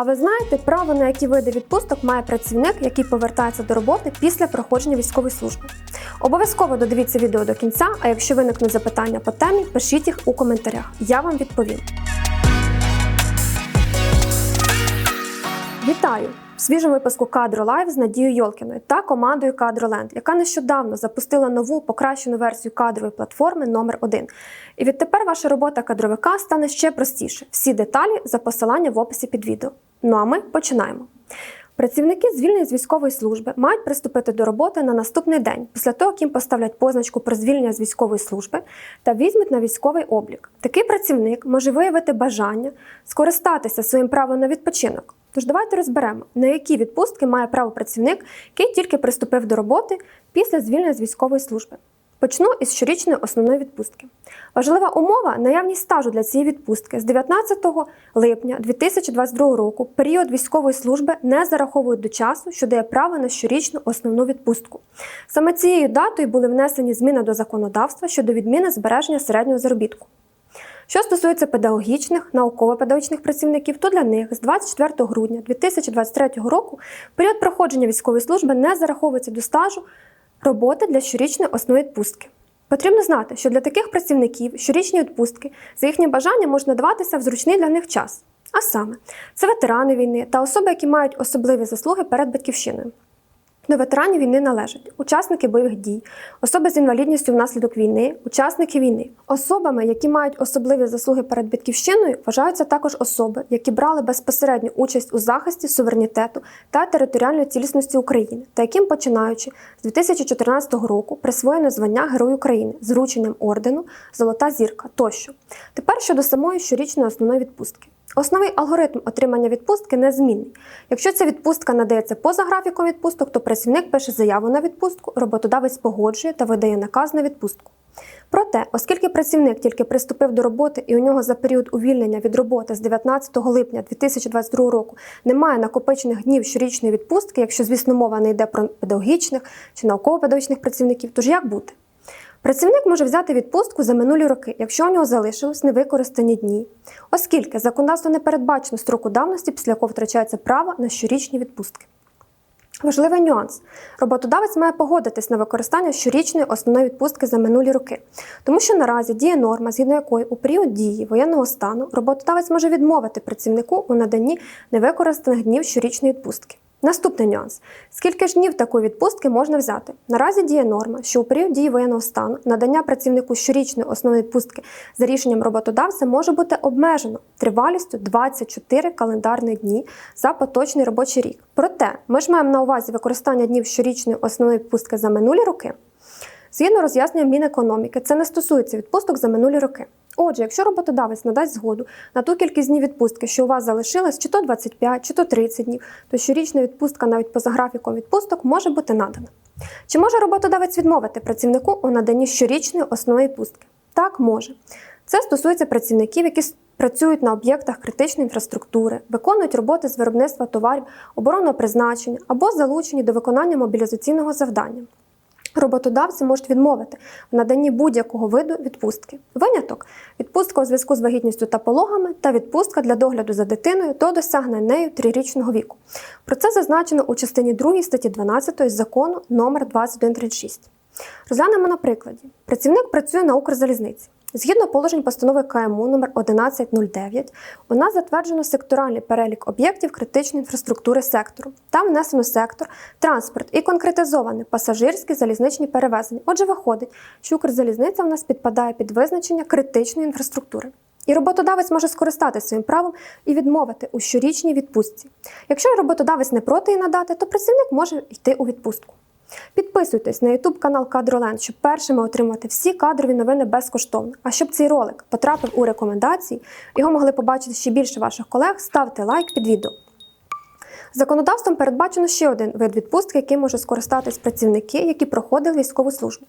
А ви знаєте, право на які види відпусток має працівник, який повертається до роботи після проходження військової служби? Обов'язково додивіться відео до кінця, а якщо виникнуть запитання по темі, пишіть їх у коментарях. Я вам відповім. Вітаю! В свіжому випуску Кадро Лайв з Надією Йолкіною та командою Кадроленд, яка нещодавно запустила нову покращену версію кадрової платформи номер 1 І відтепер ваша робота кадровика стане ще простіше. Всі деталі за посилання в описі під відео. Ну а ми починаємо. Працівники, звільнені з військової служби, мають приступити до роботи на наступний день, після того, як їм поставлять позначку про звільнення з військової служби та візьмуть на військовий облік. Такий працівник може виявити бажання скористатися своїм правом на відпочинок. Тож давайте розберемо, на які відпустки має право працівник, який тільки приступив до роботи після звільнення з військової служби. Почну із щорічної основної відпустки. Важлива умова наявність стажу для цієї відпустки з 19 липня 2022 року період військової служби не зараховують до часу, що дає право на щорічну основну відпустку. Саме цією датою були внесені зміни до законодавства щодо відміни збереження середнього заробітку. Що стосується педагогічних, науково-педагогічних працівників, то для них з 24 грудня 2023 року період проходження військової служби не зараховується до стажу роботи для щорічної основної відпустки. Потрібно знати, що для таких працівників щорічні відпустки за їхнє бажання можна даватися в зручний для них час. А саме, це ветерани війни та особи, які мають особливі заслуги перед батьківщиною. До ветеранів війни належать учасники бойових дій, особи з інвалідністю внаслідок війни, учасники війни. Особами, які мають особливі заслуги перед батьківщиною, вважаються також особи, які брали безпосередню участь у захисті суверенітету та територіальної цілісності України, та яким, починаючи з 2014 року, присвоєно звання Герой України з врученням ордену Золота зірка тощо. Тепер щодо самої щорічної основної відпустки. Основний алгоритм отримання відпустки незмінний. Якщо ця відпустка надається поза графіком відпусток, то працівник пише заяву на відпустку, роботодавець погоджує та видає наказ на відпустку. Проте, оскільки працівник тільки приступив до роботи і у нього за період увільнення від роботи з 19 липня 2022 року немає накопичених днів щорічної відпустки, якщо, звісно, мова не йде про педагогічних чи науково-педагогічних працівників, тож як бути? Працівник може взяти відпустку за минулі роки, якщо у нього залишилось невикористані дні, оскільки законодавство не передбачено строку давності, після якого втрачається право на щорічні відпустки. Важливий нюанс: роботодавець має погодитись на використання щорічної основної відпустки за минулі роки, тому що наразі діє норма, згідно якої у період дії воєнного стану роботодавець може відмовити працівнику у наданні невикористаних днів щорічної відпустки. Наступний нюанс: скільки ж днів такої відпустки можна взяти? Наразі діє норма, що у період дії воєнного стану надання працівнику щорічної основної відпустки за рішенням роботодавця може бути обмежено тривалістю 24 календарних дні за поточний робочий рік. Проте ми ж маємо на увазі використання днів щорічної основної відпустки за минулі роки. Згідно роз'яснення Мінекономіки, це не стосується відпусток за минулі роки. Отже, якщо роботодавець надасть згоду на ту кількість днів відпустки, що у вас залишилось, чи то 25, чи то 30 днів, то щорічна відпустка навіть поза графіком відпусток може бути надана. Чи може роботодавець відмовити працівнику у наданні щорічної основної відпустки? Так, може. Це стосується працівників, які працюють на об'єктах критичної інфраструктури, виконують роботи з виробництва товарів оборонного призначення або залучені до виконання мобілізаційного завдання. Роботодавці можуть відмовити в наданні будь-якого виду відпустки. Виняток відпустка у зв'язку з вагітністю та пологами та відпустка для догляду за дитиною до досягнення нею трирічного віку. Про це зазначено у частині 2 статті 12 закону номер 2136. Розглянемо на прикладі. Працівник працює на Укрзалізниці. Згідно положень постанови КМУ номер 1109 у нас затверджено секторальний перелік об'єктів критичної інфраструктури сектору. Там внесено сектор, транспорт і конкретизовані пасажирські залізничні перевезення. Отже, виходить, що Укрзалізниця у нас підпадає під визначення критичної інфраструктури. І роботодавець може скористатися своїм правом і відмовити у щорічній відпустці. Якщо роботодавець не проти її надати, то працівник може йти у відпустку. Підписуйтесь на YouTube канал Кадроленд, щоб першими отримати всі кадрові новини безкоштовно. А щоб цей ролик потрапив у рекомендації, його могли побачити ще більше ваших колег, ставте лайк під відео. Законодавством передбачено ще один вид відпустки, яким може скористатись працівники, які проходили військову службу.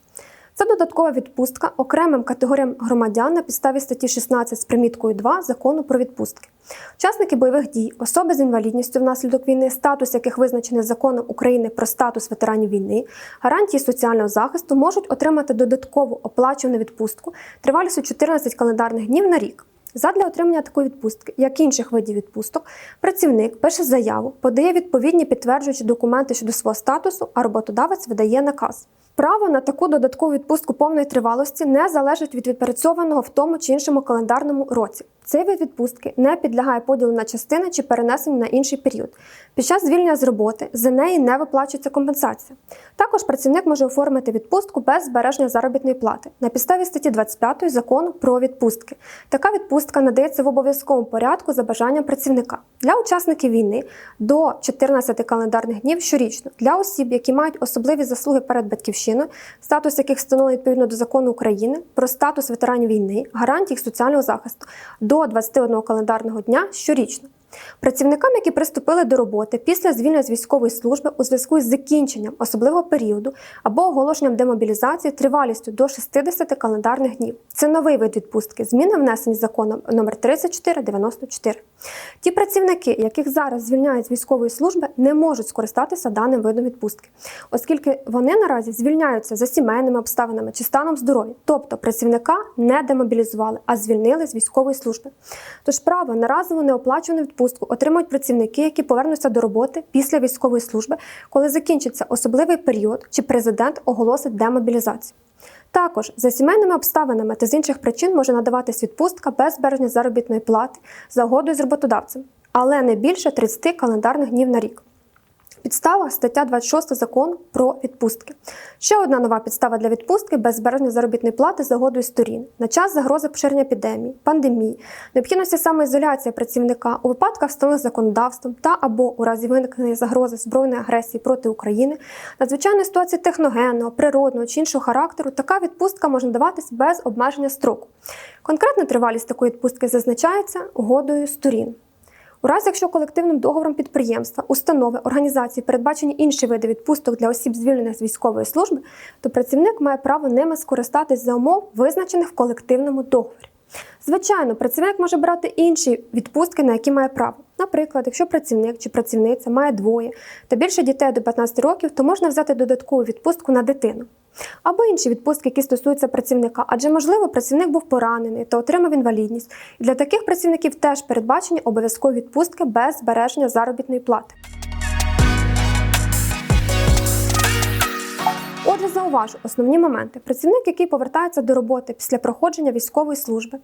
Це додаткова відпустка окремим категоріям громадян на підставі статті 16 з приміткою 2 закону про відпустки. Учасники бойових дій, особи з інвалідністю внаслідок війни, статус яких визначений законом України про статус ветеранів війни, гарантії соціального захисту можуть отримати додаткову оплачувану відпустку тривалістю 14 календарних днів на рік. Задля отримання такої відпустки, як інших видів відпусток, працівник пише заяву, подає відповідні підтверджуючі документи щодо свого статусу, а роботодавець видає наказ. Право на таку додаткову відпустку повної тривалості не залежить від відпрацьованого в тому чи іншому календарному році. Цей вид відпустки не підлягає поділу на частини чи перенесенню на інший період. Під час звільнення з роботи за неї не виплачується компенсація. Також працівник може оформити відпустку без збереження заробітної плати на підставі статті 25 закону про відпустки. Така відпустка надається в обов'язковому порядку за бажанням працівника для учасників війни до 14 календарних днів щорічно для осіб, які мають особливі заслуги перед батьківщиною, статус яких встановлений відповідно до закону України про статус ветеранів війни, гарантій їх соціального захисту до 21 календарного дня щорічно. Працівникам, які приступили до роботи після звільнення з військової служби у зв'язку з закінченням особливого періоду або оголошенням демобілізації тривалістю до 60 календарних днів. Це новий вид відпустки. Зміни внесені законом номер 3494. Ті працівники, яких зараз звільняють з військової служби, не можуть скористатися даним видом відпустки, оскільки вони наразі звільняються за сімейними обставинами чи станом здоров'я, тобто працівника не демобілізували, а звільнили з військової служби. Тож право на разову неоплачувану відпустку отримують працівники, які повернуться до роботи після військової служби, коли закінчиться особливий період, чи президент оголосить демобілізацію. Також за сімейними обставинами та з інших причин може надаватись відпустка без збереження заробітної плати за угодою з роботодавцем, але не більше 30 календарних днів на рік. Підстава стаття 26 закону про відпустки. Ще одна нова підстава для відпустки без збереження заробітної плати за угодою сторін на час загрози поширення епідемії, пандемії, необхідності самоізоляції працівника у випадках встановлених законодавством та або у разі виникнення загрози збройної агресії проти України, надзвичайної ситуації техногенного, природного чи іншого характеру. Така відпустка може надаватись без обмеження строку. Конкретна тривалість такої відпустки зазначається угодою сторін. У разі, якщо колективним договором підприємства, установи, організації передбачені інші види відпусток для осіб, звільнених з військової служби, то працівник має право ними скористатись за умов, визначених в колективному договорі. Звичайно, працівник може брати інші відпустки, на які має право. Наприклад, якщо працівник чи працівниця має двоє та більше дітей до 15 років, то можна взяти додаткову відпустку на дитину. Або інші відпустки, які стосуються працівника, адже можливо працівник був поранений та отримав інвалідність. І для таких працівників теж передбачені обов'язкові відпустки без збереження заробітної плати. Зауважу основні моменти. Працівник, який повертається до роботи після проходження військової служби,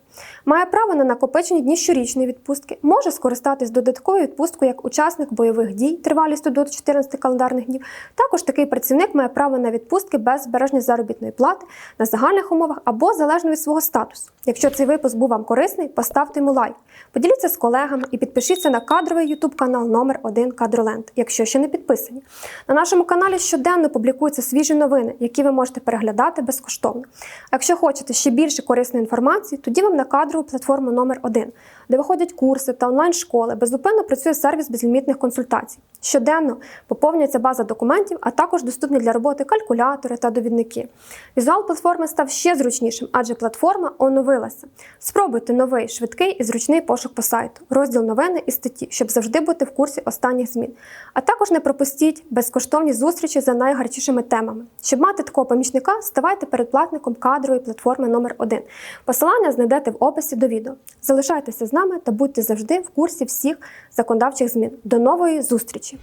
має право на накопичені дні щорічної відпустки, може скористатись додатковою відпусткою як учасник бойових дій тривалістю до 14 календарних днів. Також такий працівник має право на відпустки без збереження заробітної плати на загальних умовах або залежно від свого статусу. Якщо цей випуск був вам корисний, поставте йому лайк, поділіться з колегами і підпишіться на кадровий YouTube канал номер 1 Кадроленд, якщо ще не підписані. На нашому каналі щоденно публікуються свіжі новини, які ви можете переглядати безкоштовно. А якщо хочете ще більше корисної інформації, тоді вам на кадрову платформу номер 1 де виходять курси та онлайн-школи. Безупинно працює сервіс безлімітних консультацій. Щоденно поповнюється база документів, а також доступні для роботи калькулятори та довідники. Візуал платформи став ще зручнішим, адже платформа оновилася. Спробуйте новий, швидкий і зручний пошук по сайту, розділ новини і статті, щоб завжди бути в курсі останніх змін. А також не пропустіть безкоштовні зустрічі за найгарячішими темами. Щоб мати такого помічника, ставайте передплатником кадрової платформи номер 1 Посилання знайдете в описі до відео. Залишайтеся нами та будьте завжди в курсі всіх законодавчих змін. До нової зустрічі!